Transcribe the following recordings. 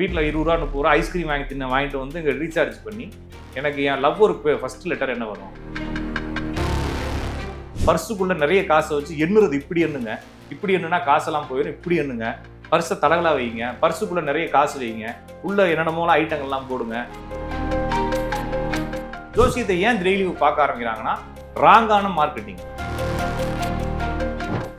வீட்டில் இருபது ரூபா முப்பது ரூபா ஐஸ்கிரீம் வாங்கி தின்ன வாங்கிட்டு வந்து இங்கே ரீசார்ஜ் பண்ணி எனக்கு என் லவ் ஒரு ஃபர்ஸ்ட் லெட்டர் என்ன வரும்? பர்ஸுக்குள்ளே நிறைய காசை வச்சு எண்ணுறது இப்படி எண்ணுங்க. இப்படி எண்ணுனா காசெல்லாம் போயிடும் இப்படி எண்ணுங்க. பர்ஸை தலகலாக வைங்க. பர்ஸுக்குள்ளே நிறைய காசு வைங்க. உள்ளே என்னென்னமோலாம் ஐட்டங்கள்லாம் போடுங்க. ஜோசியத்தை ஏன் டெய்லி பார்க்க ஆரம்பிக்கிறாங்கன்னா ராங்கான மார்க்கெட்டிங்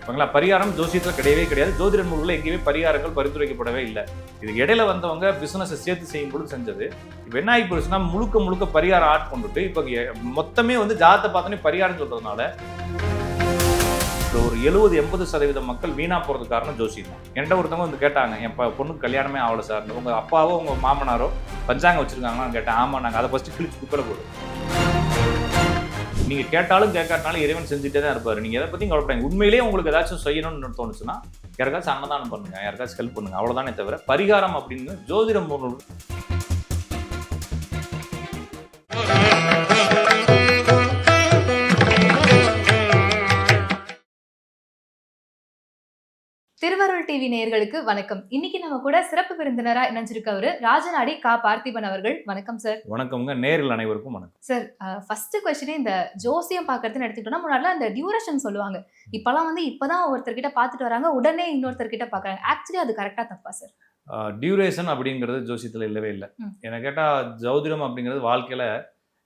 ஓகேங்களா பரிகாரம் ஜோசியத்தில் கிடையவே கிடையாது. ஜோதிட நூல்களில் எங்கேயுமே பரிகாரங்கள் பரிந்துரைக்கப்படவே இல்லை. இது இடையில வந்தவங்க பிசினஸை சேர்த்து செய்யும் பொழுது செஞ்சது. இப்போ என்ன ஆகி போயிடுச்சுன்னா முழுக்க முழுக்க பரிகாரம் ஆட் கொண்டுட்டு இப்போ மொத்தமே வந்து ஜாதத்தை பார்த்தோன்னே பரிகாரம் சொல்றதுனால ஒரு எழுபது எண்பது சதவீத மக்கள் வீணா போறது காரணம் ஜோசியம் தான். என்கிட்ட ஒருத்தவங்க வந்து கேட்டாங்க என் பொண்ணுக்கு கல்யாணமே ஆகல சார். உங்க அப்பாவோ உங்க மாமனாரோ பஞ்சாங்கம் வச்சிருக்காங்களான்னு கேட்டேன். ஆமா நாங்கள் அதை ஃபஸ்ட்டு கிழிச்சு குப்பையில போடுவோம் நீங்க கேட்டாலும் கேட்காட்டாலும் இறைவன் செஞ்சுட்டே தான் இருப்பாரு. நீங்க எதை பத்தியும் கவலைப்படாங்க உண்மையிலேயே உங்களுக்கு ஏதாச்சும் செய்யணும்னு தோணுச்சுன்னா யாருக்காச்சும் அன்னதானம் பண்ணுங்க. யாருக்காச்சும் ஹெல்ப் பண்ணுங்க. அவ்வளவுதானே தவிர பரிகாரம் அப்படின்னு ஜோதிடம் ஒரு திருவருள் டிவி நேயர்களுக்கு வணக்கம். இன்னைக்கு நம்ம கூட சிறப்பு விருந்தினரா இணைஞ்சிருக்கவரு ராஜநாடி கா பார்த்திபன் அவர்கள். வணக்கம் சார் வணக்கம்ங்க. நேரில் அனைவருக்கும் வணக்கம். சார் ஃபர்ஸ்ட் கொஸ்டினே இந்த ஜோசியம் பார்க்கறதுன்னு எடுத்துக்கிட்டோம்னா முன்னாடிலாம் இந்த டியூரேஷன் சொல்லுவாங்க. இப்பெல்லாம் வந்து இப்பதான் ஒருத்தர்கிட்ட பார்த்துட்டு வராங்க உடனே இன்னொருத்தர்கிட்ட பார்க்கறாங்க. ஆக்சுவலி அது கரெக்டா தப்பா சார் டியூரேஷன் அப்படிங்கிறது ஜோசியத்தில் இல்லவே இல்லை. என்னை கேட்டால் ஜோதிடம் அப்படிங்கிறது வாழ்க்கையில்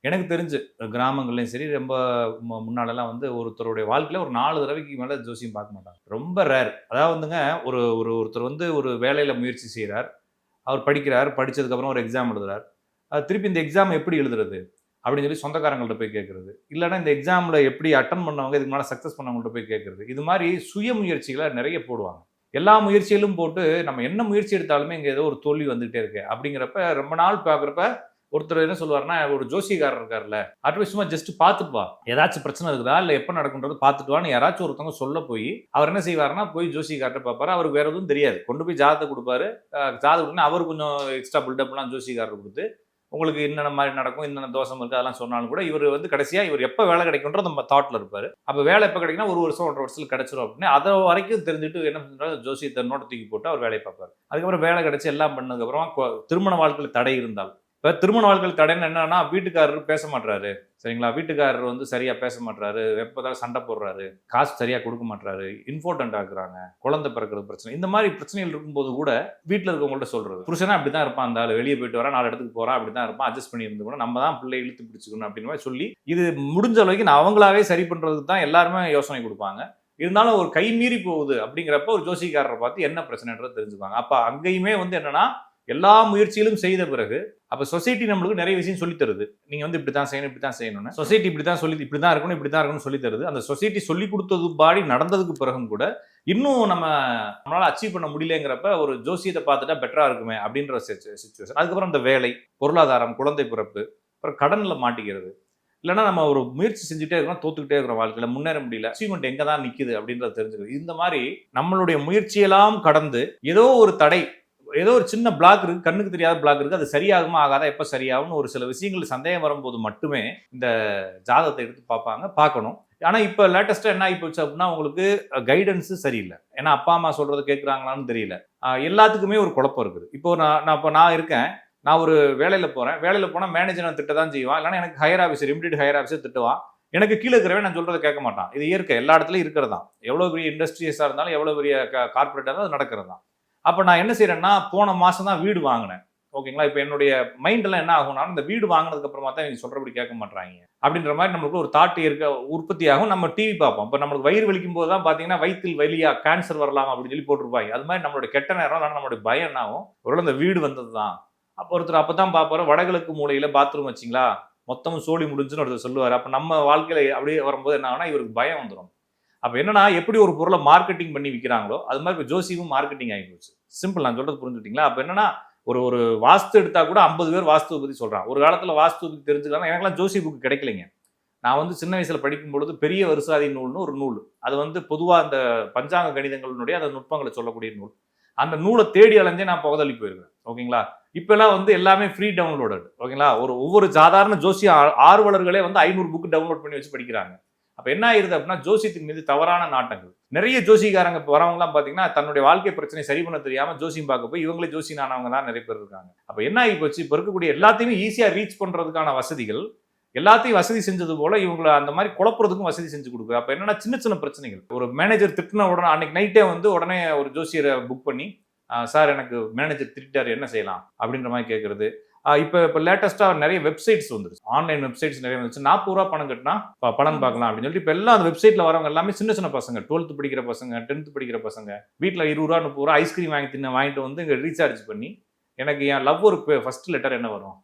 எனக்கு தெரிஞ்சு கிராமங்கள்லையும் சரி ரொம்ப மு- முன்னாலெல்லாம் வந்து ஒருத்தருடைய வாழ்க்கையில் ஒரு நாலு தடவைக்கு மேலே ஜோசியம் பார்க்க மாட்டாங்க. ரொம்ப ரேர் அதாவது வந்துங்க ஒரு ஒரு ஒருத்தர் வந்து ஒரு வேலையில் முயற்சி செய்கிறார் அவர் படிக்கிறார் படிச்சதுக்கப்புறம் ஒரு எக்ஸாம் எழுதுறார். அது திருப்பி இந்த எக்ஸாம் எப்படி எழுதுறது? அப்படின்னு சொல்லி சொந்தக்காரங்கள்ட்ட போய் கேட்குறது. இல்லைன்னா இந்த எக்ஸாமில் எப்படி அட்டன் பண்ணவங்க இதுக்கு மேலே சக்ஸஸ் பண்ணவங்கள்ட்ட போய் கேட்குறது. இது மாதிரி சுய முயற்சிகளை நிறைய போடுவாங்க. எல்லா முயற்சியிலும் போட்டு நம்ம என்ன முயற்சி எடுத்தாலுமே இங்கே ஏதோ ஒரு தோல்வி வந்துகிட்டே இருக்கு. அப்படிங்கிறப்ப ரொம்ப நாள் பார்க்குறப்ப ஒருத்தர் என்ன சொல்லுவாருன்னா ஒரு ஜோசியக்காரர் இருக்கார்ல அட்வைஸ் சும்மா ஜஸ்ட் பார்த்துப்பா ஏதாச்சும் பிரச்சனை இருக்குதா? இல்லை எப்போ நடக்குன்றது பார்த்துட்டு வான்னு யாராச்சும் ஒருத்தவங்க சொல்ல போய் அவர் என்ன செய்வாருன்னா போய் ஜோசியக்கார்ட்ட பார்ப்பாரு. அவருக்கு வேற எதுவும் தெரியாது. கொண்டு போய் ஜாதகத்தை கொடுப்பாரு. அஹ் ஜாதகம் அவர் கொஞ்சம் எக்ஸ்ட்ரா பில்டப்லாம் ஜோசியக்காரர் கொடுத்து உங்களுக்கு என்னென்ன மாதிரி நடக்கும் என்னென்ன தோஷம் இருக்குது அதெல்லாம் சொன்னாலும் கூட இவர் வந்து கடைசியாக இவர் எப்போ வேலை கிடைக்கும்ன்ற நம்ம தாட்டில் இருப்பார். அப்போ வேலை எப்போ கிடைக்குன்னா ஒரு வருஷம் ஒன்றரை வருஷத்தில் கிடச்சிரும் அப்படின்னு. அதை வரைக்கும் தெரிஞ்சுட்டு என்ன பண்ணுறாரு ஜோசியத்தை நோட்டை தூக்கி போட்டு அவர் வேலையை பார்ப்பார். அதுக்கப்புறம் வேலை கிடைச்சி எல்லாம் பண்ணதுக்கப்புறமா திருமண வாழ்க்கையில் தடை இருந்தால் இப்போ திருமண வாழ்க்கை தடைன்னு என்னன்னா வீட்டுக்காரர் பேச மாட்டாரு சரிங்களா? வீட்டுக்காரர் வந்து சரியா பேச மாட்டுறாரு எப்போதான் சண்டை போடுறாரு. காசு சரியா கொடுக்க மாட்றாரு. இன்ஃபோர்டன்ட் ஆகுறாங்க குழந்தை பிறக்கிறது பிரச்சனை. இந்த மாதிரி பிரச்சனைகள் இருக்கும்போது கூட வீட்டில் இருக்கவங்கள்ட்ட சொல்றது. புருஷனா அப்படி தான் இருப்பான் அந்த வெளியே போயிட்டு வரா நாலு இடத்துக்கு போறான் அப்படி தான் இருப்பான். அட்ஜஸ்ட் பண்ணி இருந்து கூட நம்ம தான் பிள்ளை இழுத்து பிடிச்சிக்கணும் அப்படின்னு மாதிரி சொல்லி இது முடிஞ்ச அளவுக்கு நான் அவங்களாவே சரி பண்றதுக்கு தான் எல்லாருமே யோசனை கொடுப்பாங்க. இருந்தாலும் ஒரு கை மீறி போகுது அப்படிங்கிறப்ப ஒரு ஜோசிக்காரரை பார்த்து என்ன பிரச்சனைன்றது தெரிஞ்சுப்பாங்க அப்போ அங்கேயுமே வந்து என்னன்னா எல்லா முயற்சியிலும் செய்த பிறகு அப்போ சொசைட்டி நம்மளுக்கு நிறைய விஷயம் சொல்லி தருது. நீங்கள் வந்து இப்படி தான் செய்யணும் இப்படி தான் செய்யணும்னு. சொசைட்டி இப்படி தான் சொல்லி இப்படி தான் இருக்கணும் இப்படி தான் இருக்கணும்னு சொல்லி தருது. அந்த சொசைட்டி சொல்லி கொடுத்தது பாடி நடந்ததுக்கு பிறகும் கூட இன்னும் நம்ம நம்மளால் அச்சீவ் பண்ண முடியலங்கிறப்ப ஒரு ஜோசியத்தை பார்த்துட்டா பெட்டராக இருக்குமே அப்படின்ற சுச்சுவேஷன் அதுக்கப்புறம் இந்த வேலை பொருளாதாரம் குழந்தை பிறப்பு அப்புறம் கடனில் மாட்டிக்கிறது. இல்லைனா நம்ம ஒரு முயற்சி செஞ்சுட்டே இருக்கிறோம் தோத்துக்கிட்டே இருக்கிறோம் வாழ்க்கையில் முன்னேற முடியல அச்சீவ்மெண்ட் எங்கே தான் நிற்குது அப்படின்றத தெரிஞ்சுக்கிறது. இந்த மாதிரி நம்மளுடைய முயற்சியெல்லாம் கடந்து ஏதோ ஒரு தடை ஏதோ ஒரு சின்ன பிளாக் இருக்குது கண்ணுக்கு தெரியாத பிளாக் இருக்குது அது சரியாகுமா ஆகாதா எப்போ சரியாகும்னு ஒரு சில விஷயங்கள் சந்தேகம் வரும்போது மட்டுமே இந்த ஜாதகத்தை எடுத்து பார்ப்பாங்க பார்க்கணும். ஆனால் இப்போ லேட்டஸ்ட்டாக என்ன ஆகி போச்சு அப்படின்னா உங்களுக்கு கைடன்ஸு சரியில்லை. ஏன்னா அப்பா அம்மா சொல்கிறத கேட்குறாங்களான்னு தெரியல. எல்லாத்துக்குமே ஒரு குழப்பம் இருக்குது. இப்போ நான் நான் இப்போ நான் இருக்கேன் நான் ஒரு வேலையில் போகிறேன் வேலையில் போனால் மேனேஜர் நான் திட்ட தான் செய்வான் இல்லைன்னா எனக்கு higher officer immediate higher officer திட்டுவான். எனக்கு கீழே இருக்கிறவன் நான் சொல்கிறத கேட்க மாட்டான். இது இயற்கை எல்லா இடத்துலையும் இருக்கிறது தான். பெரிய இண்டஸ்ட்ரியஸாக இருந்தாலும் எவ்வளோ பெரிய கார்பரேட்டாக இருந்தாலும் அது நடக்கிறது தான் அப்போ நான் என்ன செய்கிறேன்னா போன மாதம் தான் வீடு வாங்கினேன். ஓகேங்களா? இப்போ என்னுடைய மைண்டெல்லாம் என்ன ஆகும்னா இந்த வீடு வாங்கினதுக்கு அப்புறமா தான் இவங்க சொல்கிறபடி கேட்க மாட்டாங்க அப்படின்ற மாதிரி நம்மளுக்கு ஒரு தாட் இருக்க உற்பத்தி ஆகும் நம்ம டிவி பார்ப்போம். இப்போ நம்மளுக்கு வயிறு வலிக்கும் போது தான் பார்த்தீங்கன்னா வயிற்றில் வலியா கேன்சர் வரலாம் அப்படின்னு சொல்லி போட்டிருப்பாங்க. அது மாதிரி நம்மளோட கெட்ட நேரம் அதனால நம்மளுடைய பயம் என்ன ஆகும்? ஒருவேளை இந்த வீடு வந்தது தான் அப்போ ஒருத்தர் அப்போ தான் பார்ப்பாரு வடகிழக்கு மூலையில் பாத்ரூம் வச்சிங்களா? மொத்தமும் சோழி முடிஞ்சுன்னு ஒருத்தர் சொல்லுவார். அப்போ நம்ம வாழ்க்கையில் அப்படியே வரும்போது என்ன ஆகுனா இவருக்கு பயம் வந்துடும் அப்போ என்னன்னா எப்படி ஒரு பொருளை மார்க்கெட்டிங் பண்ணி விற்கிறாங்களோ அது மாதிரி இப்போ ஜோசியும் மார்க்கெட்டிங் ஆகி போச்சு. சிம்பிள் நான் சொல்றது புரிஞ்சுட்டீங்களா அப்போ என்னன்னா ஒரு ஒரு வாஸ்து எடுத்தா கூட ஐம்பது பேர் வாஸ்துவை பற்றி சொல்கிறான் ஒரு காலத்தில் வாஸ்து பற்றி தெரிஞ்சுக்கலாம் எனக்குலாம் ஜோசி புக்கு கிடைக்கலைங்க. நான் வந்து சின்ன வயசில் படிக்கும் பொழுது பெரிய வருசாதி நூல்னு ஒரு நூல். அது வந்து பொதுவாக அந்த பஞ்சாங்க கணிதங்களினுடைய அந்த நுட்பங்களை சொல்லக்கூடிய நூல். அந்த நூலை தேடி அலைஞ்சே நான் புகதள்ளி போயிருக்கேன் ஓகேங்களா? இப்போல்லாம் வந்து எல்லாமே ஃப்ரீ டவுன்லோடட் ஓகேங்களா? ஒரு ஒவ்வொரு சாதாரண ஜோசி ஆர்வலர்களே வந்து ஐநூறு புக்கு டவுன்லோட் பண்ணி வச்சு படிக்கிறாங்க. அப்போ என்ன ஆயிருது அப்படின்னா ஜோசியத்தின் மீது தவறான நாட்டங்கள். நிறைய ஜோசிக்காரங்க வரவங்கலாம் பார்த்தீங்கன்னா தன்னுடைய வாழ்க்கை பிரச்சனை சரி பண்ண தெரியாமல் ஜோசியம் பார்க்க போய் இவங்களே ஜோசியனானவங்க தான் நிறைய பேர் இருக்காங்க. அப்போ என்ன ஆகி போச்சு? இப்போ இருக்கக்கூடிய எல்லாத்தையுமே ஈஸியாக ரீச் பண்ணுறதுக்கான வசதிகள் எல்லாத்தையும் வசதி செஞ்சது போல இவங்களை அந்த மாதிரி குழப்புறதுக்கும் வசதி செஞ்சு கொடுக்குது. அப்போ என்னன்னா சின்ன சின்ன பிரச்சனைகள். ஒரு மேனேஜர் திட்டின உடனே அன்னைக்கு நைட்டே வந்து உடனே ஒரு ஜோசியரை புக் பண்ணி சார் எனக்கு மேனேஜர் திட்டார் என்ன செய்யலாம்? அப்படின்ற மாதிரி கேட்குறது இப்ப இப்ப லேட்டஸ்டா நிறைய வெப்சைட்ஸ் வந்துருச்சு. ஆன்லைன் வெப்சைட்ஸ் நிறைய வந்துச்சு நாற்பது ரூபா பணம் கட்டினா ப- பலன் பார்க்கலாம் அப்படின்னு சொல்லிட்டு இப்ப எல்லாம் அந்த வெப்சைட்ல வரவங்க எல்லாமே சின்ன சின்ன பசங்க. டுவெல்த் படிக்கிற பசங்க டென்த் படிக்கிற பசங்க. வீட்டுல இருபது ரூபா முப்பது ரூபா ஐஸ்கிரீம் வாங்கி தின்ன வாங்கிட்டு வந்து இங்க ரீசார்ஜ் பண்ணி எனக்கு என் லவ் ஒரு ஃபர்ஸ்ட் லெட்டர் என்ன வரும்?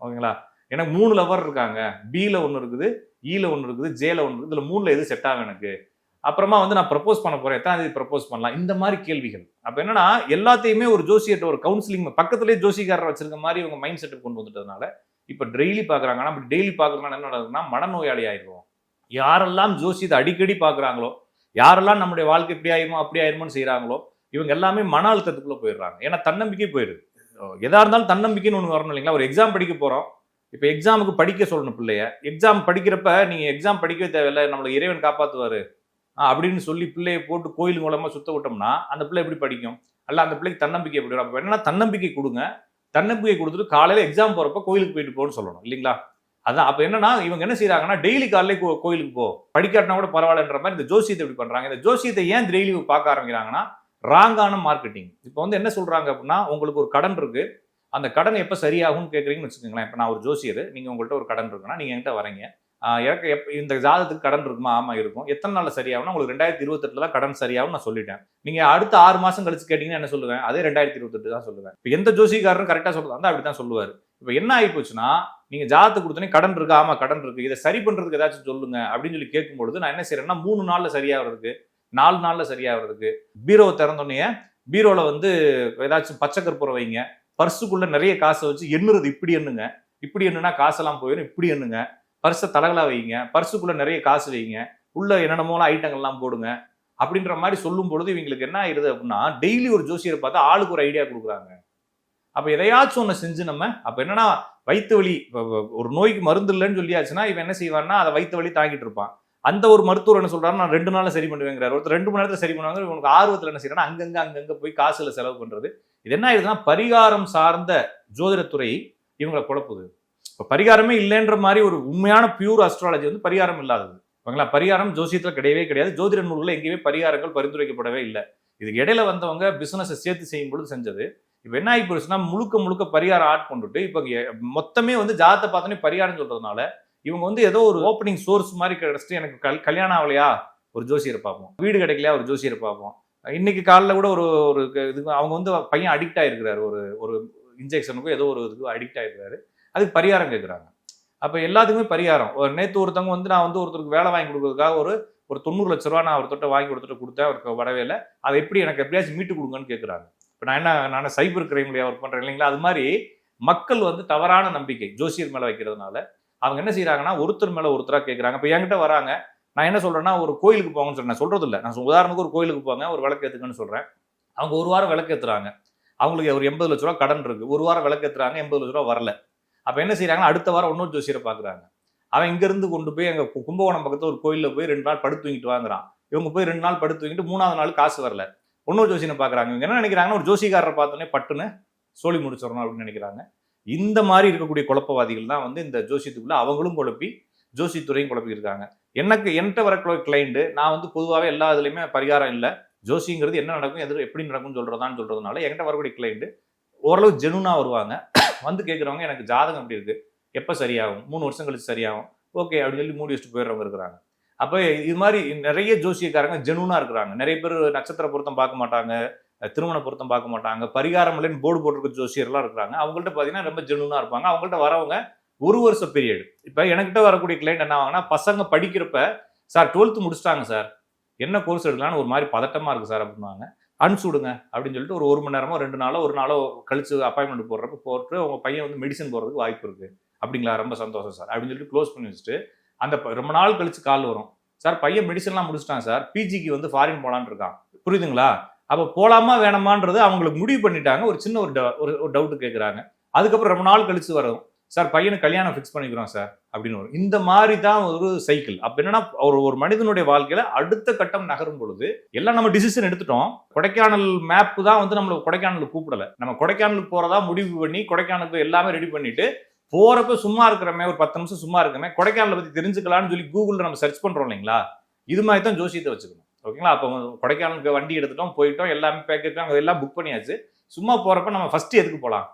ஓகேங்களா? எனக்கு மூணு லவர் இருக்காங்க. பில ஒன்று இருக்குது ஈல ஒன்று இருக்குது ஜேல ஒன்று இருக்குது இதுல மூணுல எது செட் ஆகும் எனக்கு? அப்புறமா வந்து நான் ப்ரப்போஸ் பண்ண போறேன். எத்தனை தேதி ப்ரப்போஸ் பண்ணலாம்? இந்த மாதிரி கேள்விகள். அப்ப என்னன்னா எல்லாத்தையுமே ஒரு ஜோசியர்கிட்ட ஒரு கவுன்சிலிங் பக்கத்துலேயே ஜோசிகாரர் வச்சிருக்க மாதிரி இவங்க மைண்ட் செட்டு கொண்டு வந்துட்டதுனால இப்ப டெய்லி பாக்குறாங்க ஆனா டெய்லி பாக்குறதுனால என்ன நடக்குதுன்னா மனநோயாளி ஆயிடுவோம். யாரெல்லாம் ஜோசியத்தை அடிக்கடி பாக்குறாங்களோ யாரெல்லாம் நம்முடைய வாழ்க்கை இப்படி ஆயிருமோ அப்படி ஆயிருமோன்னு செய்கிறாங்களோ இவங்க எல்லாமே மன அழுத்தத்துக்குள்ள போயிடுறாங்க. ஏன்னா தன்னம்பிக்கை போயிடுது. எதா இருந்தாலும் தன்னம்பிக்கைன்னு ஒன்று வரணும் இல்லைங்களா? ஒரு எக்ஸாம் படிக்க போறோம். இப்போ எக்ஸாமுக்கு படிக்க சொல்லணும் பிள்ளைய. எக்ஸாம் படிக்கிறப்ப நீங்க எக்ஸாம் படிக்கவே தேவையில்லை. நம்மளை இறைவன் காப்பாற்றுவார் அப்படின்னு சொல்லி பிள்ளையை போட்டு கோயில் மூலமாக சுத்த விட்டோம்னா அந்த பிள்ளை எப்படி படிக்கும்? அல்ல அந்த பிள்ளைக்கு தன்னம்பிக்கை எப்படி வரும்? என்னன்னா தன்னம்பிக்கை கொடுங்க. தன்னம்பிக்கை கொடுத்துட்டு காலையில் எக்ஸாம் போகிறப்ப கோயிலுக்கு போயிட்டு போன்னு சொல்லணும் இல்லைங்களா? அதான் அப்போ என்னன்னா இவங்க என்ன செய்கிறாங்கன்னா டெய்லி காலையில கோ- கோயிலுக்கு போ. படிக்காட்டினா கூட பரவாயில்லன்ற மாதிரி இந்த ஜோசியத்தை எப்படி பண்றாங்க. இந்த ஜோசியத்தை ஏன் டெய்லி பார்க்க ஆரம்பிக்கிறாங்கன்னா ராங்கான மார்க்கெட்டிங் இப்போ வந்து என்ன சொல்றாங்க அப்படின்னா உங்களுக்கு ஒரு கடன் இருக்கு. அந்த கடன் எப்போ சரியாகும்னு கேட்குறீங்கன்னு வச்சுக்கோங்களேன். இப்போ நான் ஒரு ஜோசியர் நீங்கள் உங்கள்கிட்ட ஒரு கடன் இருக்குன்னா நீங்கள் என்கிட்ட வரீங்க. எனக்கு எப் இந்த ஜாதகத்துக்கு கடன் இருக்குமா? ஆமாம் இருக்கும். எத்தனை நாளில் சரியாகும்னா உங்களுக்கு ரெண்டாயிரத்தி இருபத்தெட்டில் தான் கடன் சரியாகும் நான் சொல்லிட்டேன். நீங்கள் அடுத்த ஆறு மாதம் கழிச்சு கேட்டிங்கன்னா என்ன சொல்லுவேன்? அதே ரெண்டாயிரத்தி இருபத்தெட்டு தான் சொல்லுவேன். இப்போ எந்த ஜோசிக்காரரும் கரெக்டாக சொல்றதா அப்படி தான் சொல்லுவார். இப்போ என்ன ஆகி போச்சுன்னா நீங்கள் ஜாதகத்தை கொடுத்தோன்னே கடன் இருக்கு? ஆமாம் கடன் இருக்குது இதை சரி பண்ணுறதுக்கு ஏதாச்சும் சொல்லுங்க அப்படின்னு சொல்லி கேட்கும்பொழுது நான் என்ன செய்கிறேன்னா மூணு நாளில் சரியாகிறதுக்கு நாலு நாளில் சரியாகிறதுக்கு பீரோவை திறந்தோடனே பீரோவில் வந்து ஏதாச்சும் பச்சை கற்பூரம் வைங்க. பர்ஸுக்குள்ளே நிறைய காசை வச்சு எண்ணுறது இப்படி எண்ணுங்க. இப்படி எண்ணுனா காசெல்லாம் போயிடும் இப்படி எண்ணுங்க. பர்ஸை தலகலா வைங்க பர்ஸுக்குள்ளே நிறைய காசு வைங்க உள்ள என்னென்னமோலாம் ஐட்டங்கள்லாம் போடுங்க அப்படின்ற மாதிரி சொல்லும் பொழுது இவங்களுக்கு என்ன ஆயிடுது அப்படின்னா டெய்லி ஒரு ஜோசியரை பார்த்தா ஆளுக்கு ஒரு ஐடியா கொடுக்குறாங்க. அப்போ எதையாச்சும் ஒன்று செஞ்சு நம்ம அப்போ என்னன்னா வயிற்று வலி ஒரு நோய்க்கு மருந்து இல்லைன்னு சொல்லியாச்சுன்னா இவன் என்ன செய்வான்னா அதை வயிற்று வலி தாங்கிட்டு இருப்பான். அந்த ஒரு மருத்துவர் என்ன சொல்றாரு நான் ரெண்டு நாளில் சரி பண்ணுவேங்கிறார். ஒருத்தர் ரெண்டு மணி நேரத்தில் சரி பண்ணுவாங்க இவனுக்கு ஆர்வத்தில் என்ன செய்யறான்னா அங்கங்க அங்கங்க போய் காசுல செலவு பண்றது. இது என்ன ஆயிடுதுன்னா பரிகாரம் சார்ந்த ஜோதிடத்துறை இவங்களை குழப்புது. இப்போ பரிகாரமே இல்லைன்ற மாதிரி ஒரு உண்மையான பியூர் அஸ்ட்ராலஜி வந்து பரிகாரம் இல்லாதது. ஓகேங்களா பரிகாரம் ஜோசியத்தில் கிடையவே கிடையாது. ஜோதிட நூல்களில் எங்கேயுமே பரிகாரங்கள் பரிந்துரைக்கப்படவே இல்லை. இதுக்கு இடையில வந்தவங்க பிசினஸை சேர்த்து செய்யும் பொழுது செஞ்சது. இப்போ என்ன ஆகி போயிடுச்சுன்னா முழுக்க முழுக்க பரிகாரம் ஆட் கொண்டுட்டு இப்போ மொத்தமே வந்து ஜாதத்தை பார்த்தோன்னே பரிகாரம் சொல்றதுனால இவங்க வந்து ஏதோ ஒரு ஓப்பனிங் சோர்ஸ் மாதிரி கிடச்சிட்டு எனக்கு கல் கல்யாணம் ஆகலையா? ஒரு ஜோசியரை பார்ப்போம். வீடு கிடைக்கலையா? ஒரு ஜோசியரை பார்ப்போம். இன்னைக்கு காலைல கூட ஒரு ஒரு இது அவங்க வந்து பையன் அடிக்ட் ஆயிருக்கிறாரு. ஒரு ஒரு இன்ஜெக்ஷனுக்கும் ஏதோ ஒரு இதுக்கு அடிக்ட் ஆயிருக்கிறாரு. அதுக்கு பரிகாரம் கேட்குறாங்க அப்போ எல்லாத்துக்குமே பரிகாரம். ஒரு நேற்று ஒருத்தவங்க வந்து நான் வந்து ஒருத்தருக்கு வேலை வாங்கி கொடுக்கறதுக்காக ஒரு ஒரு தொண்ணூறு லட்ச ரூபா நான் ஒருத்தட்ட வாங்கி கொடுத்துட்டு கொடுத்தேன் அவருக்கு வரவே இல்லை அதை எப்படி எனக்கு எப்படியாச்சும் மீட்டு கொடுங்கன்னு கேட்குறாங்க இப்போ நான் என்ன நான் சைபர் கிரைம்லையா ஒர்க் பண்ணுறேன் இல்லைங்களா? அது மாதிரி மக்கள் வந்து தவறான நம்பிக்கை ஜோசியர் மேலே வைக்கிறதுனால அவங்க என்ன செய்கிறாங்கன்னா ஒருத்தர் மேலே ஒருத்தராக கேட்குறாங்க இப்போ என்கிட்ட வராங்க. நான் என்ன சொல்கிறேன்னா ஒரு கோயிலுக்கு போங்கன்னு சொல்கிறேன் நான் சொல்றது இல்லை நான் சொ- உதாரணத்துக்கு ஒரு கோயிலுக்கு போங்க ஒரு விளக்கு ஏற்றுக்குன்னு சொல்கிறேன் அவங்க ஒரு வாரம் விளக்கு ஏற்றுறாங்க அவங்களுக்கு ஒரு எண்பது லட்ச ரூபா கடன் இருக்குது ஒரு வாரம் விளக்கு ஏற்றுறாங்க எண்பது லட்ச ரூபா வரல. அப்போ என்ன செய்கிறாங்கன்னா அடுத்த வாரம் இன்னொரு ஜோசியரை பார்க்குறாங்க அவன் இங்கேருந்து கொண்டு போய் எங்கள் கும்பகோணம் பக்கத்தில் ஒரு கோயிலில் போய் ரெண்டு நாள் படுத்து தூங்கிட்டு வாங்குறான். இவங்க போய் ரெண்டு நாள் படுத்து தூங்கிட்டு மூணாவது நாள் காசு வரல. இன்னொரு ஜோசியனை பார்க்குறாங்க இவங்க என்ன நினைக்கிறாங்கன்னா ஒரு ஜோசிக்காரரை பார்த்தோன்னே பட்டுன்னு சோழி முடிச்சிடணும் அப்படின்னு நினைக்கிறாங்க. இந்த மாதிரி இருக்கக்கூடிய குழப்பவாதிகள் தான் வந்து இந்த ஜோசியத்துக்குள்ளே அவங்களும் குழப்பி ஜோசித்துறையும் குழப்பியிருக்காங்க எனக்கு என்கிட்ட வர கிளைண்ட்டு நான் வந்து பொதுவாகவே எல்லா இதுலேயுமே பரிகாரம் இல்லை. ஜோசிங்கிறது என்ன நடக்கும் எது எப்படி நடக்கும்னு சொல்கிறதான்னு சொல்கிறதுனால என்கிட்ட வரக்கூடிய கிளைண்ட்டு ஓரளவு ஜெனுனாக வருவாங்க. வந்து கேட்குறவங்க எனக்கு ஜாதகம் அப்படி இருக்குது எப்போ சரியாகும்? மூணு வருஷம் கழிச்சு சரியாகும். ஓகே அப்படின்னு சொல்லி மூடி வச்சுட்டு போயிடுறவங்க இருக்கிறாங்க. அப்போ இது மாதிரி நிறைய ஜோசியக்காரங்க ஜெனுனாக இருக்கிறாங்க. நிறைய பேர் நட்சத்திர பொருத்தம் பார்க்க மாட்டாங்க திருமண பொருத்தம் பார்க்க மாட்டாங்க பரிகாரம் இல்லைன்னு போர்டு போட்டிருக்க ஜோசியர்லாம் இருக்கிறாங்க. அவங்கள்ட்ட பார்த்தீங்கன்னா ரொம்ப ஜெனுனாக இருப்பாங்க. அவங்கள்ட்ட வரவங்க ஒரு வருஷ பீரியட் இப்போ எனக்கிட்ட வரக்கூடிய கிளைண்ட் என்ன ஆவாங்கன்னா பசங்க படிக்கிறப்ப சார் டுவெல்த்து முடிச்சிட்டாங்க சார். என்ன கோர்ஸ் எடுக்கலாம்னு ஒரு மாதிரி பதட்டமாக இருக்குது சார் அப்படின்னாங்க அனுப்பிச்சுடுங்க அப்படின்னு சொல்லிட்டு ஒரு ஒரு மணி நேரமோ ரெண்டு நாளோ ஒரு நாளோ கழிச்சு அப்பாயின்மெண்ட் போடுறப்ப போட்டு உங்க பையன் வந்து மெடிசன் போறதுக்கு வாய்ப்பு இருக்கு. அப்படிங்களா? ரொம்ப சந்தோஷம் சார். அப்படின்னு சொல்லிட்டு க்ளோஸ் பண்ணி வச்சுட்டு அந்த ரொம்ப நாள் கழிச்சு கால் வரும். சார் பையன் மெடிசன்லாம் முடிச்சிட்டான் சார். பிஜிக்கு வந்து ஃபாரின் போலான்னு இருக்கான். புரியுதுங்களா? அப்போ போலாமா வேணாமான்றது அவங்களுக்கு முடிவு பண்ணிட்டாங்க. ஒரு சின்ன ஒரு ஒரு ஒரு டவுட் கேட்குறாங்க அதுக்கப்புறம் ரொம்ப நாள் கழிச்சு வரும். சார் பையனுக்கு கல்யாணம் ஃபிக்ஸ் பண்ணிக்கிறோம் சார் அப்படின்னு வரும். இந்த மாதிரி தான் ஒரு சைக்கிள் அப்போ என்னன்னா ஒரு ஒரு மனிதனுடைய வாழ்க்கையில் அடுத்த கட்டம் நகரும் பொழுது எல்லாம் நம்ம டிசிஷன் எடுத்துட்டோம். கொடைக்கானல் மேப் தான் வந்து நம்மளை கொடைக்கானலுக்கு கூப்பிடல. நம்ம கொடைக்கானலுக்கு போகிறதா முடிவு பண்ணி கொடைக்கானலுக்கு எல்லாமே ரெடி பண்ணிட்டு போகிறப்ப சும்மா இருக்கிறமே ஒரு பத்து நிமிஷம் சும்மா இருக்கமே கொடைக்கானலை பற்றி தெரிஞ்சுக்கலாம்னு சொல்லி கூகுளில் நம்ம சர்ச் பண்ணுறோம் இல்லைங்களா? இது மாதிரி தான் ஜோசியத்தை வச்சுக்கணும். ஓகேங்களா? அப்போ கொடைக்கானலுக்கு வண்டி எடுத்துட்டோம் போயிட்டோம் எல்லாமே பேக்கெட் அங்கே எல்லாம் புக் பண்ணியாச்சு. சும்மா போகிறப்ப நம்ம ஃபஸ்ட்டு எதுக்கு போகலாம்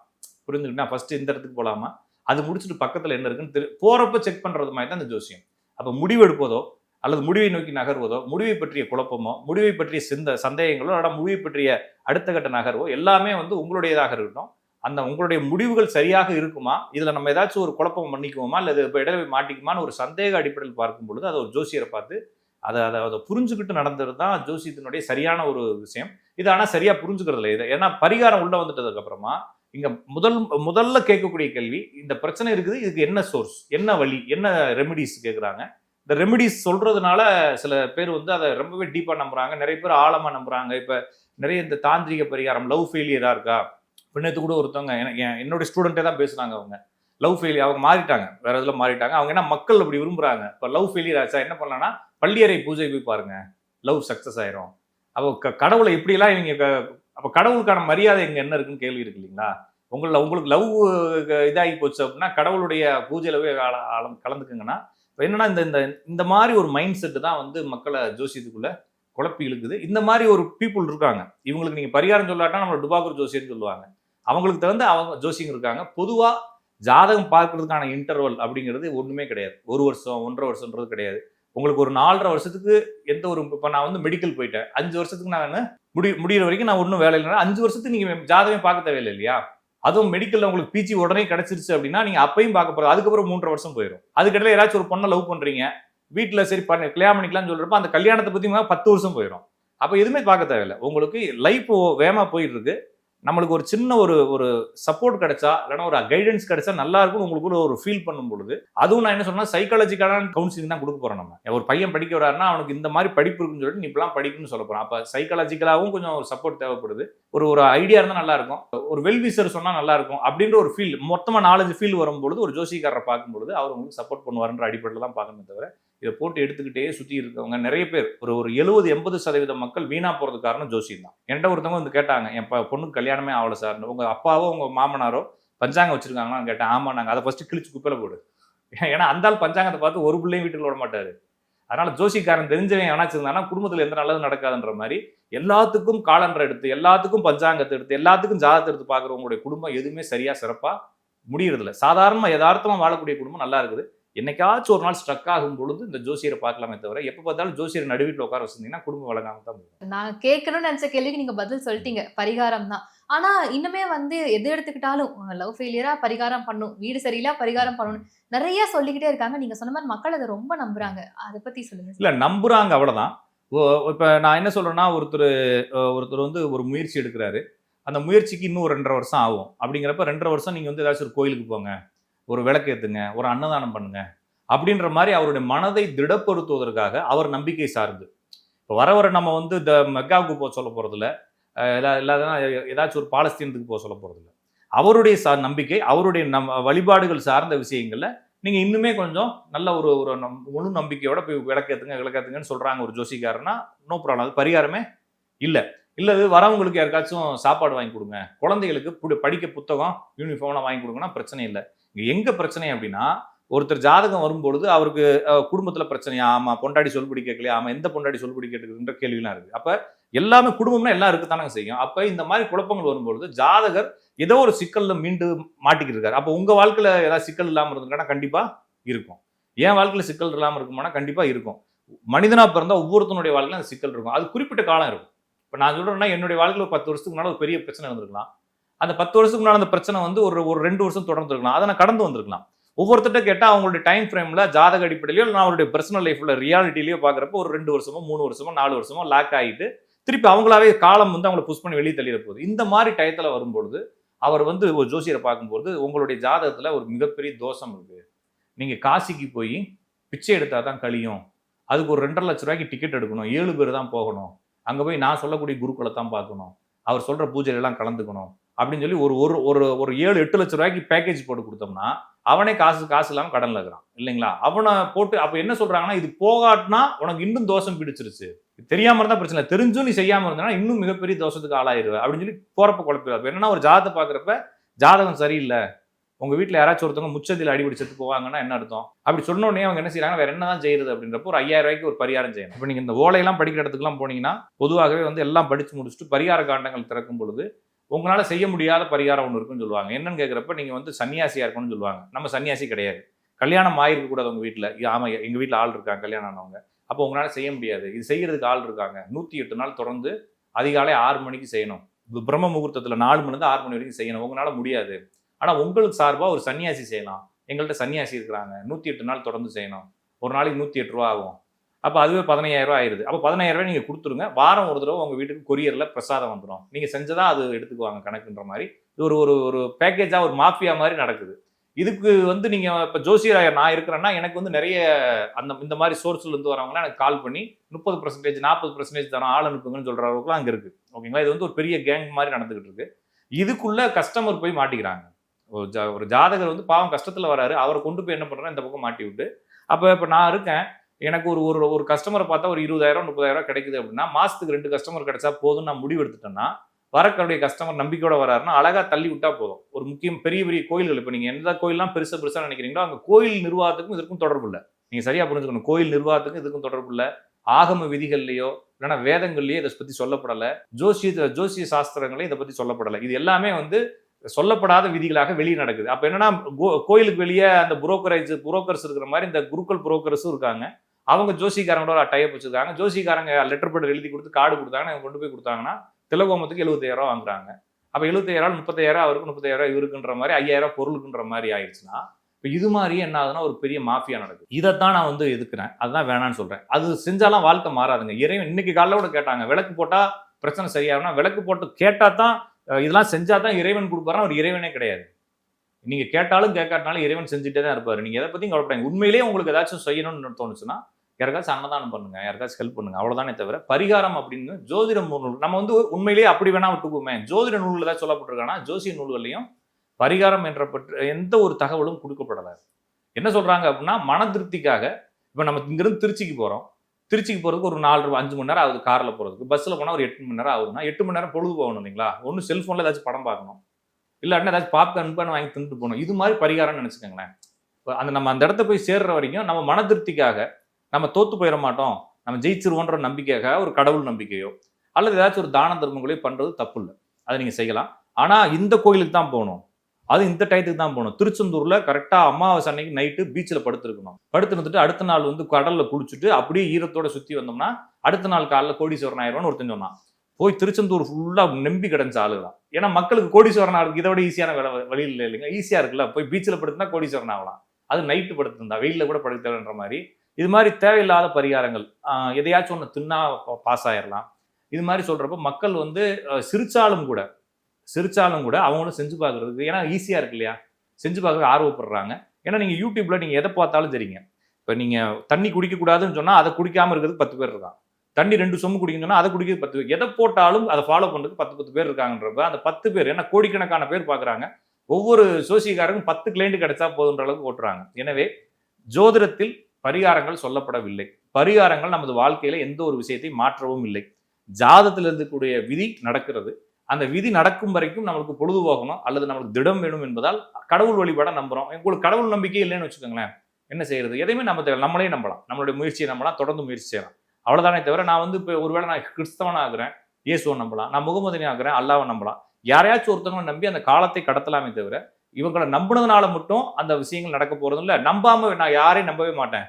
புரிஞ்சுக்கிட்டா ஃபஸ்ட்டு இந்த இடத்துக்கு போகலாமா அது முடிச்சுட்டு பக்கத்தில் என்ன இருக்குன்னு தெரி போகிறப்ப செக் பண்ணுறது மாதிரி தான் இந்த ஜோசியம். அப்போ முடிவெடுப்பதோ அல்லது முடிவை நோக்கி நகர்வதோ முடிவை பற்றிய குழப்பமோ முடிவை பற்றிய சிந்த சந்தேகங்களோ அல்ல முடிவை பற்றிய அடுத்த கட்ட நகர்வோ எல்லாமே வந்து உங்களுடையதாக இருக்கட்டும். அந்த உங்களுடைய முடிவுகள் சரியாக இருக்குமா? இதில் நம்ம ஏதாச்சும் ஒரு குழப்பம் பண்ணிக்குவோமா? அல்லது இப்போ இடையில மாட்டிக்குமான்னு ஒரு சந்தேக அடிப்படையில் பார்க்கும் பொழுது அதை ஒரு ஜோசியரை பார்த்து அதை அதை அதை புரிஞ்சுக்கிட்டு நடந்தது தான் ஜோசியத்தினுடைய சரியான ஒரு விஷயம். இது ஆனால் சரியாக புரிஞ்சுக்கிறது இல்லை இது ஏன்னா பரிகாரம் உள்ளே வந்துட்டதுக்கப்புறமா இங்கே முதல் முதல்ல கேட்கக்கூடிய கேள்வி இந்த பிரச்சனை இருக்குது இதுக்கு என்ன சோர்ஸ் என்ன வழி என்ன ரெமிடிஸ் கேட்குறாங்க இந்த ரெமிடிஸ் சொல்கிறதுனால சில பேர் வந்து அதை ரொம்பவே டீப்பாக நம்புகிறாங்க நிறைய பேர் ஆழமாக நம்புகிறாங்க இப்போ நிறைய இந்த தாந்திரிக பரிகாரம் லவ் ஃபெயிலியராக இருக்கா? பின்னத்து கூட ஒருத்தவங்க எனக்கு என் ஸ்டூடெண்ட்டே தான் பேசுனாங்க அவங்க. லவ் ஃபெயிலியர் அவங்க மாறிட்டாங்க. வேற இதில் மாறிட்டாங்க? அவங்க என்ன மக்கள் அப்படி விரும்புகிறாங்க இப்போ லவ் ஃபெயிலியர் ஆச்சா? என்ன பண்ணலாம்னா பள்ளியறை பூஜை போய் பாருங்கள் லவ் சக்ஸஸ் ஆயிரும். அப்போ க- கடவுளை எப்படிலாம் இவங்க அப்போ கடவுளுக்கான மரியாதை இங்கே என்ன இருக்குன்னு கேள்வி இருக்கு இல்லைங்களா? உங்களை உங்களுக்கு லவ் இதாகி போச்சு அப்படின்னா கடவுளுடைய பூஜையிலவே போய் கலந்துக்குங்கன்னா இப்போ என்னன்னா இந்த இந்த இந்த மாதிரி ஒரு மைண்ட் செட்டு தான் வந்து மக்களை ஜோசியத்துக்குள்ளே குழப்பி இழுக்குது. இந்த மாதிரி ஒரு பீப்புள் இருக்காங்க. இவங்களுக்கு நீங்கள் பரிகாரம் சொல்லாட்டா நம்மளை டுபாக்கூர் ஜோசியர்னு சொல்லுவாங்க. அவங்களுக்கு தகுந்த அவங்க ஜோசியங்க இருக்காங்க. பொதுவாக ஜாதகம் பார்க்கறதுக்கான இன்டர்வல் அப்படிங்கிறது ஒன்றுமே கிடையாது. ஒரு வருஷம் ஒன்றரை வருஷம்ன்றது கிடையாது. உங்களுக்கு ஒரு நாலரை வருஷத்துக்கு எந்த ஒரு இப்போ நான் வந்து மெடிக்கல் போயிட்டேன். அஞ்சு வருஷத்துக்கு நான் என்ன முடி முடிகிற வரைக்கும் நான் ஒன்றும் வேலை இல்லைன்னா அஞ்சு வருஷத்துக்கு நீங்கள் ஜாதகம் பார்க்க தேவையில்லை இல்லையா? அதுவும் மெடிக்கலில் உங்களுக்கு பிஜி உடனே கிடச்சிருச்சு அப்படின்னா நீங்கள் அப்பையும் பார்க்க போகிறது அதுக்கப்புறம் மூன்றரை வருஷம் போயிடும் அதுக்கிட்ட ஏதாச்சும் ஒரு பொண்ணை லவ் பண்ணுறீங்க வீட்டில் சரி பண்ண கல்யாணம் பண்ணிக்கலாம்னு சொல்கிறப்போ அந்த கல்யாணத்தை பற்றி பத்து வருஷம் போயிடும் அப்போ எதுவுமே பார்க்க தேவையில்லை. உங்களுக்கு லைஃப் வேகமாக போயிட்டு இருக்கு. நம்மளுக்கு ஒரு சின்ன ஒரு ஒரு சப்போர்ட் கிடைச்சா இல்லைன்னா ஒரு கைடன்ஸ் கிடைச்சா நல்லா இருக்கும் உங்களுக்கு ஒரு ஃபீல் பண்ணும் பொழுது அதுவும் நான் என்ன சொன்னால் சைக்காலஜிக்கலான கவுன்சிலிங் தான் கொடுக்க போகிறோம் நம்ம. ஒரு பையன் படிக்க வராருன்னா அவனுக்கு இந்த மாதிரி படிப்பு இருக்குன்னு சொல்லிட்டு நீ இப்பெல்லாம் படிக்கணும்னு சொல்ல போகிறோம் அப்போ சைக்காலஜிக்கலாகவும் கொஞ்சம் ஒரு சப்போர்ட் தேவைப்படுது. ஒரு ஒரு ஐடியா இருந்தால் நல்லா இருக்கும். ஒரு வெல்விசர் சொன்னால் நல்லா இருக்கும் அப்படின்ற ஒரு ஃபீல் மொத்தமாக நாலஞ்சு ஃபீல் வரும்பொழுது ஒரு ஜோசிக்காரரை பார்க்கும்பொழுது அவர் உங்களுக்கு சப்போர்ட் பண்ணுவாருன்ற அடிப்படையில் தான் பார்க்கணுமே தவிர இதை போட்டு எடுத்துக்கிட்டே சுற்றி இருக்கவங்க நிறைய பேர். ஒரு ஒரு எழுபது எண்பது சதவீத மக்கள் வீணாக போகிறது காரணம் ஜோசியம் தான். என்கிட்ட ஒருத்தவங்க வந்து கேட்டாங்க என் ப- பொண்ணுக்கு கல்யாணமே ஆகலை சார் உங்கள் அப்பாவோ உங்கள் மாமனாரோ பஞ்சாங்கம் வச்சிருக்காங்களான்னு கேட்டேன். ஆமாம் நாங்கள் அதை ஃபஸ்ட்டு கிழிச்சு குப்பையில் போடு. ஏன்னா அந்தால் பஞ்சாங்கத்தை பார்த்து ஒரு பிள்ளையும் வீட்டுக்கு விட மாட்டார். அதனால் ஜோசிக்காரன் தெரிஞ்சவன் ஏன்னா இருந்தானா குடும்பத்தில் எந்த நல்லதும் நடக்காதுன்ற மாதிரி எல்லாத்துக்கும் காலண்டர் எடுத்து எல்லாத்துக்கும் பஞ்சாங்கத்தை எடுத்து எல்லாத்துக்கும் ஜாதகத்தை எடுத்து பார்க்குறவங்களுடைய குடும்பம் எதுவுமே சரியாக சிறப்பாக முடியறதில்ல. சாதாரணமாக யதார்த்தமாக வாழக்கூடிய குடும்பம் நல்லா இருக்குது. என்னைக்காச்சும் ஒரு நாள் ஸ்ட்ரக் ஆகும் பொழுது இந்த ஜோசியரை பார்க்கலாமே தவிர எப்போ பார்த்தாலும் ஜோசியர் நடுவீட்டில் உட்கார வச்சிருந்தீங்கன்னா குடும்பம் வழங்காம தான் போகும். நான் கேட்கணும்னு நினைச்ச கேள்விக்கு நீங்க பதில் சொல்லிட்டீங்க. பரிகாரம் தான். ஆனா இன்னுமே வந்து எது எடுத்துக்கிட்டாலும் லவ் ஃபெயிலியரா பரிகாரம் பண்ணும். வீடு சரியில்லை பரிகாரம் பண்ணணும் நிறைய சொல்லிக்கிட்டே இருக்காங்க. நீங்க சொன்ன மாதிரி மக்கள் அதை ரொம்ப நம்புறாங்க. அதை பத்தி சொல்லுங்க இல்ல நம்புறாங்க அவ்வளவுதான். ஓ- இப்ப நான் என்ன சொல்றேன்னா ஒருத்தர் ஒருத்தர் வந்து ஒரு முயற்சி எடுக்கிறாரு. அந்த முயற்சிக்கு இன்னும் ஒரு ரெண்டரை வருஷம் ஆகும். அப்படிங்கிறப்ப ரெண்டரை வருஷம் நீங்க வந்து ஏதாச்சும் ஒரு கோயிலுக்கு போங்க. ஒரு விளக்கு ஒரு அன்னதானம் பண்ணுங்க அப்படின்ற மாதிரி அவருடைய மனதை திடப்படுத்துவதற்காக அவர் நம்பிக்கை சார்ந்து. இப்போ வர வர நம்ம வந்து இந்த மெக்காவுக்கு போக சொல்ல போறதில்ல. இல்லாதனா ஏதாச்சும் ஒரு பாலஸ்தீனத்துக்கு போக சொல்ல போகிறதில்ல அவருடைய சா நம்பிக்கை அவருடைய நம் வழிபாடுகள் சார்ந்த விஷயங்களில் நீங்கள் இன்னுமே கொஞ்சம் நல்ல ஒரு ஒரு நம் முழு நம்பிக்கையோட போய் விளக்கேத்துங்க விளக்கேத்துங்கன்னு சொல்கிறாங்க ஒரு ஜோசிக்காரனா நோ ப்ராப்ளம். அது பரிகாரமே இல்லை. இல்லை இது வரவங்களுக்கு யாருக்காச்சும் சாப்பாடு வாங்கி கொடுங்க. குழந்தைகளுக்கு படிக்க புத்தகம் யூனிஃபார்ம்லாம் வாங்கி கொடுங்கன்னா பிரச்சனை இல்லை. எங்க பிரச்சனை அப்படின்னா ஒருத்தர் ஜாதகம் வரும்பொழுது அவருக்கு குடும்பத்தில் குடும்பத்துல பிரச்சனையா ஆமா பொண்டாடி சொல்படி கேட்கலையா ஆமா எந்த பொண்டாடி சொல்படி கேட்டுக்குன்ற கேள்விலாம் இருக்கு. அப்ப எல்லாமே குடும்பம்னா எல்லாம் இருக்குதானங்க செய்யும். அப்ப இந்த மாதிரி குழப்பங்கள் வரும்பொழுது ஜாதகர் ஏதோ ஒரு சிக்கல்ல மீண்டு மாட்டிக்கிட்டு இருக்காரு அப்போ உங்க வாழ்க்கையில ஏதாவது சிக்கல் இல்லாமல் இருந்திருக்கானா? கண்டிப்பா இருக்கும். என் வாழ்க்கையில சிக்கல் இல்லாமல் இருக்குமானா? கண்டிப்பா இருக்கும். மனிதனா பிறந்தா ஒவ்வொருத்தனுடைய வாழ்க்கையில அந்த சிக்கல் இருக்கும். அது குறிப்பிட்ட காலம் இருக்கும். இப்போ நான் சொல்றேன்னா என்னுடைய வாழ்க்கையில் ஒரு பத்து வருஷத்துக்கு முன்னால ஒரு பெரிய பிரச்சனை இருந்திருக்கலாம் அந்த பத்து வருஷத்துக்கு முன்னால அந்த பிரச்சனை வந்து ஒரு ஒரு ரெண்டு வருஷம் தொடர்ந்து இருக்கலாம். அதை நான் கடந்து வந்திருக்கலாம். ஒவ்வொருத்தட்ட கேட்டால் அவங்களுடைய டைம் ஃப்ரேமில் ஜாதக அடிப்படையிலோ இல்லை அவருடைய பர்சனல் லைஃப்பில் ரியாலிட்டிலையோ பார்க்குறப்ப ஒரு ரெண்டு வருஷமோ மூணு வருஷமோ நாலு வருஷமோ லாக் ஆகிட்டு திருப்பி அவங்களாவே காலம் வந்து அவங்களை புஷ் பண்ணி வெளியே தள்ளிட போகுது. இந்த மாதிரி டயத்தில் வரும்பொழுது அவர் வந்து ஒரு ஜோசியரை பார்க்கும்போது உங்களுடைய ஜாதகத்தில் ஒரு மிகப்பெரிய தோஷம் இருக்குது நீங்கள் காசிக்கு போய் பிச்சை எடுத்தால் தான் கழியும். அதுக்கு ஒரு ரெண்டரை லட்ச ரூபாய்க்கு டிக்கெட் எடுக்கணும். ஏழு பேர் தான் போகணும். அங்கே போய் நான் சொல்லக்கூடிய குருக்களை தான் பார்க்கணும். அவர் சொல்கிற பூஜையில கலந்துக்கணும். அப்படின்னு சொல்லி ஒரு ஒரு ஒரு ஒரு ஏழு எட்டு லட்ச ரூபாய்க்கு பேக்கேஜ் போட்டு கொடுத்தோம்னா அவனே காசு காசு இல்லாமல் கடனில் இருக்கிறான். இல்லைங்களா? அவனை போட்டு அப்போ என்ன சொல்கிறாங்கன்னா இது போகாட்டினா உனக்கு இன்னும் தோஷம் பிடிச்சிருச்சு. தெரியாமல் இருந்தால் பிரச்சனை தெரிஞ்சும் நீ செய்யாமல் இருந்தனா இன்னும் மிகப்பெரிய தோஷத்துக்கு ஆளாயிருவேன் அப்படின்னு சொல்லி போகிறப்ப குழப்பிடுவா. அப்ப என்னன்னா ஒரு ஜாதகத்தை பார்க்குறப்ப ஜாதகம் சரியில்லை. உங்கள் வீட்டில் யாராச்சும் ஒருத்தவங்க முச்சத்தில் அடிபடி செத்து போவாங்கன்னா என்ன அர்த்தம்? அப்படி சொன்னோடனே அவங்க என்ன செய்யறாங்க வேற என்னதான் செய்யுது அப்படின்றப்போ ஒரு ஐயாயிரம் ரூபாய்க்கு ஒரு பரிகாரம் செய்யணும். இப்போ நீங்கள் இந்த ஓலையெல்லாம் படிக்கிற இடத்துக்குலாம் போனீங்கன்னா பொதுவாகவே வந்து எல்லாம் படித்து முடிச்சுட்டு பரிகார காண்டங்கள் திறக்கும் பொழுது உங்களால் செய்ய முடியாத பரிகாரம் ஒன்று இருக்குன்னு சொல்லுவாங்க. என்னன்னு கேட்குறப்ப நீங்கள் வந்து சன்னியாசியாக இருக்கணும்னு சொல்லுவாங்க. நம்ம சன்னியாசி கிடையாது. கல்யாணம் ஆயிருக்க கூடாது வீட்டில் வீட்டுல எங்கள் வீட்டில் ஆள் இருக்காங்க கல்யாணம் ஆனவங்க. அப்போ உங்களால் செய்ய முடியாது. இது செய்யறதுக்கு ஆள் இருக்காங்க. நூற்றி எட்டு நாள் தொடர்ந்து அதிகாலை ஆறு மணிக்கு செய்யணும். பிரம்ம முகூர்த்தத்தில் நாலு மணிலேருந்து ஆறு மணி வரைக்கும் செய்யணும். உங்களால் முடியாது. ஆனால் உங்களுக்கு சார்பாக ஒரு சன்னியாசி செய்யலாம். எங்கள்கிட்ட சன்னியாசி இருக்கிறாங்க. நூற்றி எட்டு நாள் தொடர்ந்து செய்யணும். ஒரு நாளைக்கு நூற்றி எட்டு ரூபா ஆகும். அப்போ அதுவே பதினையாயிரம் ரூபா ஆயிடுது அப்போ பதினாயிரம் ரூபாய் நீங்க கொடுத்துருங்க. வாரம் ஒரு தடவை உங்கள் வீட்டுக்கு கொரியரில் பிரசாதம் வந்துடும் நீங்கள் செஞ்சதாக அது எடுத்துக்குவாங்க கணக்குன்ற மாதிரி. இது ஒரு ஒரு ஒரு பேக்கேஜாக ஒரு மாஃபியா மாதிரி நடக்குது. இதுக்கு வந்து நீங்கள் இப்போ ஜோசியர் நான் இருக்கிறேன்னா எனக்கு வந்து நிறைய அந்த இந்த மாதிரி சோர்ஸ்லேருந்து வரவங்களாம் எனக்கு கால் பண்ணி முப்பது பர்சன்டேஜ் நாற்பது பர்சன்டேஜ் தரோம் ஆள் அனுப்புங்கன்னு சொல்கிற அளவுக்குலாம் அங்கே இருக்குது ஓகேங்களா இது வந்து ஒரு பெரிய கேங் மாதிரி நடந்துகிட்டு இருக்கு. இதுக்குள்ளே கஸ்டமர் போய் மாட்டிக்கிறாங்க. ஒரு ஜா- ஒரு ஜாதகர் வந்து பாவம் கஷ்டத்தில் வராரு. அவரை கொண்டு போய் என்ன பண்ணுறேன் இந்த பக்கம் மாட்டி விட்டு அப்போ இப்போ நான் இருக்கேன். எனக்கு ஒரு ஒரு ஒரு கஸ்டமரை பார்த்தா ஒரு இருபதாயிரம் முப்பதாயிரம் கிடைக்குது அப்படின்னா மாசத்துக்கு ரெண்டு கஸ்டமர் கிடைச்சா போதும் நான் முடிவு எடுத்துட்டேன்னா வரக்கூடிய கஸ்டமர் நம்பிக்கையோட வராருன்னா அழகா தள்ளி விட்டா போதும். ஒரு முக்கியம் பெரிய பெரிய கோயில்கள் இப்போ நீங்க எந்த கோயிலெல்லாம் பெருசா பெருசா நினைக்கிறீங்களோ அங்கே கோயில் நிர்வாகத்துக்கும் இதற்கும் தொடர்பு இல்லை. நீங்க சரியா புரிஞ்சுக்கணும். கோயில் நிர்வாகத்துக்கும் இதுக்கும் தொடர்பு இல்லை. ஆகம விதிகள்லையோ இல்லைன்னா வேதங்கள்லயோ இதை பத்தி சொல்லப்படலை. ஜோசிய ஜோசிய சாஸ்திரங்களையும் இதை பத்தி சொல்லப்படலை. இது எல்லாமே வந்து சொல்லப்படாத விதிகளாக வெளியே நடக்குது. அப்போ என்னன்னா கோ- கோயிலுக்கு வெளியே அந்த புரோக்கரேஜ் புரோக்கர்ஸ் இருக்கிற மாதிரி இந்த குருக்கள் புரோக்கர்ஸும் இருக்காங்க. அவங்க ஜோசிக்காரங்களோட டைப் வச்சிருக்காங்க. ஜோசிக்காரங்க லெட்டர் பேட் எழுதி கொடுத்து கார்டு கொடுத்தாங்கன்னா கொண்டு போய் கொடுத்தாங்கன்னா திலகோமத்துக்கு எழுபத்தாயிரம் ரூபா வாங்குறாங்க. அப்போ எழுபத்தாயிரம் முப்பத்தாயிரம் அவருக்கு முப்பத்தாயிரம் இவருக்குன்ற மாதிரி ஐயாயிரம் பொருளுக்குன்ற மாதிரி ஆயிடுச்சுன்னா இப்போ இது மாதிரி என்ன ஆகுதுன்னா ஒரு பெரிய மாஃபியா நடக்குது. இதைத்தான் நான் வந்து எதுக்குறேன்? அதுதான் வேணாம்னு சொல்கிறேன் அது செஞ்சாலாம் வாழ்க்கை மாறாதுங்க. இறைவன் இன்னைக்கு காலைல கூட கேட்டாங்க விளக்கு போட்டால் பிரச்சனை சரியாகும்னா விளக்கு போட்டு கேட்டால் தான் இதெல்லாம் செஞ்சால் தான் இறைவன் கொடுப்பாருன்னா ஒரு இறைவனே கிடையாது. நீங்க கேட்டாலும் கேட்காட்டினாலும் இறைவன் செஞ்சுட்டே தான் இருப்பார். நீங்க எதை பற்றியும் கவலைப்படாங்க உண்மையிலேயே உங்களுக்கு ஏதாச்சும் செய்யணும்னு தோணுச்சுன்னா யாருக்காச்சும் அன்னதானம் பண்ணுங்க யாருக்காச்சும் ஹெல்ப் பண்ணுங்க அவ்வளவுதானே தவிர பரிகாரம் அப்படின்னு ஜோதிட நூல் நம்ம வந்து உண்மையிலேயே அப்படி வேணா விட்டுக்குவோமே. ஜோதிட நூலில் தான் சொல்லப்பட்டிருக்கானா ஜோசிய நூல்கள்லையும் பரிகாரம் என்ற பற்ற எந்த ஒரு தகவலும் கொடுக்கப்படலை. என்ன சொல்றாங்க அப்படின்னா மன திருப்திக்காக இப்போ நம்ம இங்கிருந்து திருச்சிக்கு போறோம். திருச்சிக்கு போகிறதுக்கு ஒரு நாலு ரூபா அஞ்சு மணி நேரம் ஆகுது காரில் போகிறதுக்கு பஸ்ஸில் போனால் ஒரு எட்டு மணி நேரம் ஆகுதுன்னா எட்டு மணி நேரம் பொழுது போகணும் இல்லைங்களா? ஒன்று செல்ஃபோனில் ஏதாச்சும் படம் பார்க்கணும். இல்லாட்டினா ஏதாச்சும் பாப்கார்ன் பண்ண வாங்கி தின்ட்டு போகணும். இது மாதிரி பரிகாரம்னு நினச்சிக்கோங்களேன். இப்போ அந்த நம்ம அந்த இடத்த போய் சேர்ற வரைக்கும் நம்ம மன திருப்திக்காக நம்ம தோத்து போயிட மாட்டோம். நம்ம ஜெயிச்சிருவோன்ற நம்பிக்கையாக ஒரு கடவுள் நம்பிக்கையோ அல்லது ஏதாச்சும் ஒரு தான தர்மங்களையோ பண்ணுறது தப்பு இல்லை அதை நீங்கள் செய்யலாம். ஆனால் இந்த கோயிலுக்கு தான் போகணும். அது இந்த டயத்துக்கு தான் போகணும். திருச்செந்தூரில் கரெக்டாக அமாவாசை அன்னைக்கு நைட்டு பீச்சில் படுத்துருக்கணும். படுத்து இருந்துட்டு அடுத்த நாள் வந்து கடலில் குளிச்சுட்டு அப்படியே ஈரத்தோட சுற்றி வந்தோம்னா அடுத்த நாள் காலைல கோடீஸ்வரன் ஆயிரம்னு ஒருத்தன் சொன்னான். போய் திருச்செந்தூர் ஃபுல்லாக நம்பி கிடஞ்ச ஆளுதான் ஏன்னா மக்களுக்கு கோடீஸ்வரன் ஆகுது இதை விட ஈஸியான வேலை வழி இல்லை இல்லைங்க? ஈஸியாக இருக்குல்ல. போய் பீச்சில் படுத்துனா கோடீஸ்வரன் ஆகலாம். அது நைட்டு படுத்துருந்தா வெயிலில் கூட படுத்தன்ற மாதிரி இது மாதிரி தேவையில்லாத பரிகாரங்கள். எதையாச்சும் ஒன்று தின்னா பாஸ் ஆயிடலாம் இது மாதிரி சொல்கிறப்ப மக்கள் வந்து சிரித்தாலும் சிரிச்சாலும் கூட சிரிச்சாலும் கூட அவங்களும் செஞ்சு பார்க்குறது ஏன்னா ஈஸியாக இருக்கு இல்லையா? செஞ்சு பார்க்குறது ஆர்வப்படுறாங்க. ஏன்னா நீங்கள் யூடியூப்பில் நீங்கள் எதை பார்த்தாலும் தெரியுங்க. இப்போ நீங்கள் தண்ணி குடிக்கக்கூடாதுன்னு சொன்னால் அதை குடிக்காமல் இருக்கிறது பத்து பேர் இருக்கான் தண்ணி ரெண்டு சொம்பு குடிக்கணும்னு சொன்னால் அதை குடிக்கிறது பத்து பேர். எதை போட்டாலும் அதை ஃபாலோ பண்ணுறதுக்கு பத்து பத்து பேர் இருக்காங்கன்றப்ப அந்த பத்து பேர் ஏன்னா கோடிக்கணக்கான பேர் பார்க்குறாங்க ஒவ்வொரு சோசியக்காரருக்கும் பத்து கிளைண்ட் கிடைச்சா போதுன்ற அளவுக்கு ஓட்டுறாங்க. எனவே ஜோதிடத்தில் பரிகாரங்கள் சொல்லப்படவில்லை. பரிகாரங்கள் நமது வாழ்க்கையில எந்த ஒரு விஷயத்தை மாற்றவும் இல்லை. ஜாதத்தில் இருக்கக்கூடிய விதி நடக்கிறது. அந்த விதி நடக்கும் வரைக்கும் நம்மளுக்கு பொழுது போகணும் அல்லது நம்மளுக்கு திடம் வேணும் என்பதால் கடவுள் வழிபாட நம்புறோம். உங்களுக்கு கடவுள் நம்பிக்கை இல்லைன்னு வச்சுக்கோங்களேன். என்ன செய்யறது? எதையுமே நம்ம நம்மளே நம்பலாம். நம்மளுடைய முயற்சியை நம்பலாம் தொடர்ந்து முயற்சி செய்யலாம். அவ்வளவுதானே தவிர நான் வந்து இப்போ ஒருவேளை நான் கிறிஸ்தவனா ஆகுறேன் இயேசுவை நம்பலாம் நான் முகமதினி ஆகுறேன் அல்லாவை நம்பலாம். யாரையாச்சும் ஒருத்தவங்க நம்பி அந்த காலத்தை கடத்தலாமே தவிர இவங்களை நம்புனதுனால மட்டும் அந்த விஷயங்கள் நடக்க போறதும் இல்லை. நம்பாம நான் யாரையும் நம்பவே மாட்டேன்.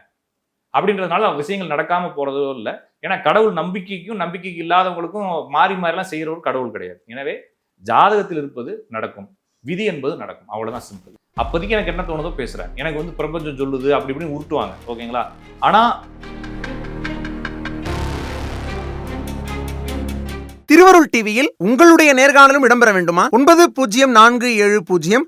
அப்படின்றதுனால விஷயங்கள் நடக்காம போறதும் இல்லை. ஏன்னா கடவுள் நம்பிக்கைக்கும் நம்பிக்கைக்கு இல்லாதவங்களுக்கும் மாறி மாறிலாம் செய்யறவர் கடவுள் கிடையாது. எனவே ஜாதகத்தில் இருப்பது நடக்கும். விதி என்பது நடக்கும். அவ்வளோதான் சிம்பிள் அப்போதைக்கு எனக்கு என்ன தோணுதோ பேசுகிறேன் எனக்கு வந்து பிரபஞ்சம் சொல்லுது அப்படி இப்படின்னு உருட்டுவாங்க. ஓகேங்களா? ஆனால் திருவருள் டிவியில் உங்களுடைய நேர்காணலும் இடம்பெற வேண்டுமா? ஒன்பது பூஜ்ஜியம் நான்கு ஏழு பூஜ்ஜியம்